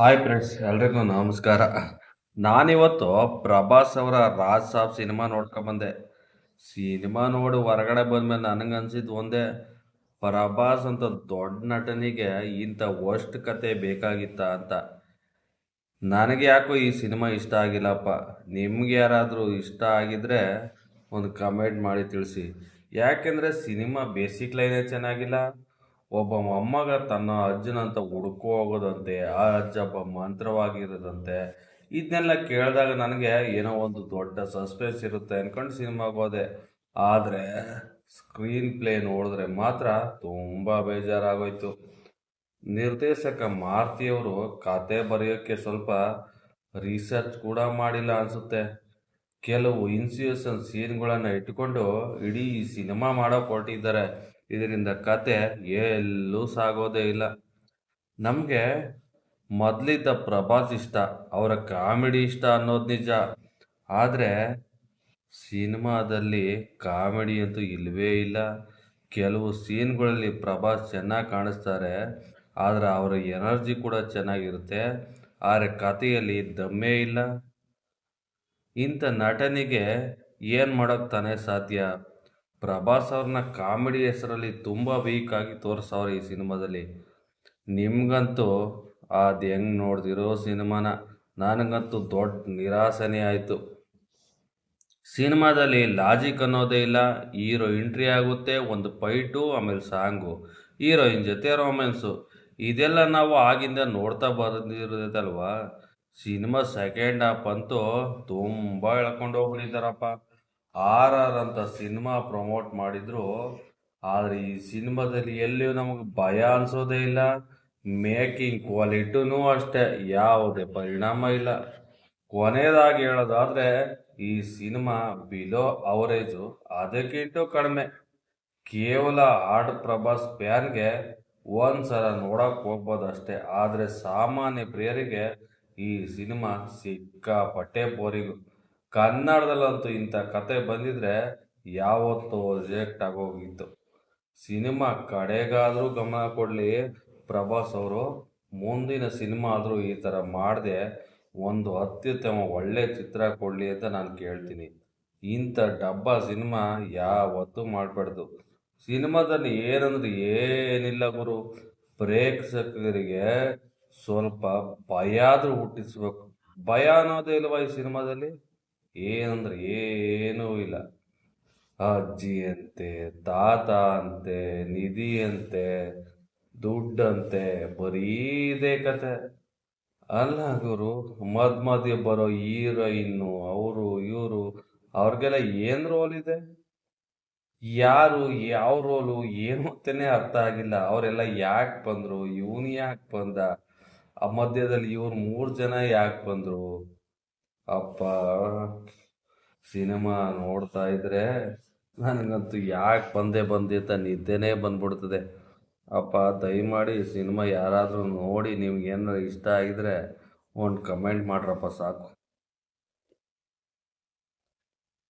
Hi friends ಎಲ್ರಿಗೂ ನಮಸ್ಕಾರ. ನಾನಿವತ್ತು ಪ್ರಭಾಸ್ ಅವರ ರಾಜ್ ಸಾಬ್ ಸಿನಿಮಾ ನೋಡ್ಕೊಂಬಂದೆ ಸಿನಿಮಾ ನೋಡಿ ಹೊರಗಡೆ ಬಂದ್ಮೇಲೆ ನನಗನ್ಸಿದ್ದು ಒಂದೇ, ಪ್ರಭಾಸ್ ಅಂತ ದೊಡ್ಡ ನಟನಿಗೆ ಇಂಥ ವರ್ಸ್ಟ್ ಕತೆ ಬೇಕಾಗಿತ್ತ ಅಂತ. ನನಗೆ ಯಾಕೋ ಈ ಸಿನಿಮಾ ಇಷ್ಟ ಆಗಿಲ್ಲಪ್ಪ. ನಿಮ್ಗೆ ಯಾರಾದರೂ ಇಷ್ಟ ಆಗಿದ್ರೆ ಒಂದು ಕಮೆಂಟ್ ಮಾಡಿ ತಿಳಿಸಿ. ಯಾಕೆಂದರೆ ಸಿನಿಮಾ ಬೇಸಿಕ್ ಲೈನೇ ಚೆನ್ನಾಗಿಲ್ಲ. ಒಬ್ಬ ಮೊಮ್ಮಗ ತನ್ನ ಅಜ್ಜನಂತ ಹುಡುಕು ಹೋಗೋದಂತೆ, ಆ ಅಜ್ಜ ಒಬ್ಬ ಮಂತ್ರವಾಗಿರೋದಂತೆ, ಇದನ್ನೆಲ್ಲ ಕೇಳಿದಾಗ ನನಗೆ ಏನೋ ಒಂದು ದೊಡ್ಡ ಸಸ್ಪೆನ್ಸ್ ಇರುತ್ತೆ ಅನ್ಕೊಂಡು ಸಿನಿಮಾಗೆ ಹೋದೆ. ಆದರೆ ಸ್ಕ್ರೀನ್ ಪ್ಲೇ ನೋಡಿದ್ರೆ ಮಾತ್ರ ತುಂಬ ಬೇಜಾರಾಗೋಯ್ತು. ನಿರ್ದೇಶಕ ಮಾರ್ತಿಯವರು ಕತೆ ಬರೆಯೋಕ್ಕೆ ಸ್ವಲ್ಪ ರಿಸರ್ಚ್ ಕೂಡ ಮಾಡಿಲ್ಲ ಅನಿಸುತ್ತೆ. ಕೆಲವು ಇನ್ಸ್ಯೂಷನ್ ಸೀನ್ಗಳನ್ನು ಇಟ್ಕೊಂಡು ಇಡೀ ಸಿನಿಮಾ ಮಾಡೋ ಹೊರಟಿದ್ದಾರೆ ಇದರಿಂದ ಕತೆ ಎಲ್ಲೂ ಸಾಗೋದೇ ಇಲ್ಲ. ನಮಗೆ ಮೊದಲಿದ್ದ ಪ್ರಭಾಸ್ ಇಷ್ಟ, ಅವರ ಕಾಮಿಡಿ ಇಷ್ಟ ಅನ್ನೋದು ನಿಜ. ಆದರೆ ಸಿನಿಮಾದಲ್ಲಿ ಕಾಮಿಡಿ ಅಂತೂ ಇಲ್ಲವೇ ಇಲ್ಲ. ಕೆಲವು ಸೀನ್ಗಳಲ್ಲಿ ಪ್ರಭಾಸ್ ಚೆನ್ನಾಗಿ ಕಾಣಿಸ್ತಾರೆ, ಆದರೆ ಅವರ ಎನರ್ಜಿ ಕೂಡ ಚೆನ್ನಾಗಿರುತ್ತೆ. ಆದರೆ ಕಥೆಯಲ್ಲಿ ದಮ್ಮೇ ಇಲ್ಲ. ಇಂಥ ನಟನಿಗೆ ಏನು ಮಾಡೋಕ್ಕೆ ತಾನೇ ಸಾಧ್ಯ? ಪ್ರಭಾಸ್ ಅವ್ರನ್ನ ಕಾಮಿಡಿ ಹೆಸರಲ್ಲಿ ತುಂಬ ವೀಕಾಗಿ ತೋರಿಸವ್ರೆ ಈ ಸಿನಿಮಾದಲ್ಲಿ. ನಿಮ್ಗಂತೂ ಅದು ಹೆಂಗೆ ನೋಡ್ದಿರೋ ಸಿನಿಮಾನ ನನಗಂತೂ ದೊಡ್ಡ ನಿರಾಸನೆ ಆಯಿತು. ಸಿನಿಮಾದಲ್ಲಿ ಲಾಜಿಕ್ ಅನ್ನೋದೇ ಇಲ್ಲ ಹೀರೋ ಎಂಟ್ರಿ ಆಗುತ್ತೆ, ಒಂದು ಪೈಟು ಆಮೇಲೆ ಸಾಂಗು ಹೀರೋಯಿನ್ ಜೊತೆ ರೊಮ್ಯಾನ್ಸು ಇದೆಲ್ಲ ನಾವು ಆಗಿಂದ ನೋಡ್ತಾ ಬಂದಿರೋದಲ್ವಾ? ಸಿನಿಮಾ ಸೆಕೆಂಡ್ ಹಾಫ್ ಅಂತೂ ತುಂಬ ಎಳ್ಕೊಂಡು ಹೋಗ್ಬಿಟ್ಟಿದ್ದಾರಪ್ಪ ಆರ್ ಆರ್ ಅಂತ ಸಿನಿಮಾ ಪ್ರಮೋಟ್ ಮಾಡಿದ್ರು. ಆದರೆ ಈ ಸಿನಿಮಾದಲ್ಲಿ ಎಲ್ಲಿಯೂ ನಮಗೆ ಭಯ ಅನ್ಸೋದೇ ಇಲ್ಲ. ಮೇಕಿಂಗ್ ಕ್ವಾಲಿಟಿನೂ ಅಷ್ಟೇ, ಯಾವುದೇ ಪರಿಣಾಮ ಇಲ್ಲ. ಕೊನೆಯದಾಗಿ ಹೇಳೋದಾದ್ರೆ, ಈ ಸಿನಿಮಾ ಬಿಲೋ ಅವರೇಜು ಅದಕ್ಕಿಂತ ಕಡಿಮೆ. ಕೇವಲ ಹಾಡ್ ಪ್ರಭಾಸ್ ಫ್ಯಾನ್ಗೆ ಒಂದ್ಸಲ ನೋಡಕ್ ಹೋಗ್ಬೋದಷ್ಟೇ. ಆದರೆ ಸಾಮಾನ್ಯ ಪ್ರಿಯರಿಗೆ ಈ ಸಿನಿಮಾ ಸಿಕ್ಕಾಪಟ್ಟೆ ಬೋರಿಂಗು. ಕನ್ನಡದಲ್ಲಂತೂ ಇಂಥ ಕತೆ ಬಂದಿದ್ರೆ ಯಾವತ್ತೋ ರಿಜೆಕ್ಟ್ ಆಗೋಗಿತ್ತು. ಸಿನಿಮಾ ಕಡೆಗಾದರೂ ಗಮನ ಕೊಡಲಿ, ಪ್ರಭಾಸ್ ಅವರು ಮುಂದಿನ ಸಿನಿಮಾ ಆದರೂ ಈ ಥರ ಮಾಡದೆ ಒಂದು ಅತ್ಯುತ್ತಮ ಒಳ್ಳೆ ಚಿತ್ರ ಕೊಡಲಿ ಅಂತ ನಾನು ಕೇಳ್ತೀನಿ. ಇಂಥ ಡಬ್ಬ ಸಿನಿಮಾ ಯಾವತ್ತೂ ಮಾಡಬಾರ್ದು. ಸಿನಿಮಾದಲ್ಲಿ ಏನಂದ್ರೆ ಏನಿಲ್ಲ ಗುರು. ಪ್ರೇಕ್ಷಕರಿಗೆ ಸ್ವಲ್ಪ ಭಯ ಆದರೂ ಹುಟ್ಟಿಸ್ಬೇಕು. ಭಯ ಅನ್ನೋದೇ ಇಲ್ವಾ ಈ ಸಿನಿಮಾದಲ್ಲಿ? ಏನಂದ್ರೆ ಏನೂ ಇಲ್ಲ. ಅಜ್ಜಿ ಅಂತೆ ತಾತ ಅಂತೆ ನಿಧಿ ಅಂತೆ ದುಡ್ಡಂತೆ, ಬರೀ ಇದೇ ಕತೆ. ಅಲ್ಲ ಗುರು ಮದ್ ಮಧ್ಯ ಬರೋ ಹೀರೋಯಿನ್ನು, ಅವರು, ಇವರು, ಅವ್ರಿಗೆಲ್ಲ ಏನು ರೋಲ್ ಇದೆ? ಯಾರು, ಯಾವ ರೋಲು ಏನು ಅಂತಾನೆ ಅರ್ಥ ಆಗಿಲ್ಲ. ಅವರೆಲ್ಲ ಯಾಕೆ ಬಂದರು? ಇವನು ಯಾಕೆ ಬಂದ? ಆ ಮಧ್ಯದಲ್ಲಿ ಇವ್ರು ಮೂರು ಜನ ಯಾಕೆ ಬಂದರು? ಅಪ್ಪ, ಸಿನಿಮಾ ನೋಡ್ತಾ ಇದ್ರೆ ನನಗಂತೂ ಯಾಕೆ ಬಂದೆ ಅಂತ ನಿದ್ದೆನೇ ಬಂದ್ಬಿಡ್ತದೆ. ಅಪ್ಪ, ದಯಮಾಡಿ ಸಿನಿಮಾ ಯಾರಾದರೂ ನೋಡಿ ನಿಮ್ಗೆ ಏನಾರು ಇಷ್ಟ ಆಗಿದ್ರೆ ಒಂದು ಕಮೆಂಟ್ ಮಾಡ್ರಪ್ಪ ಸಾಕು.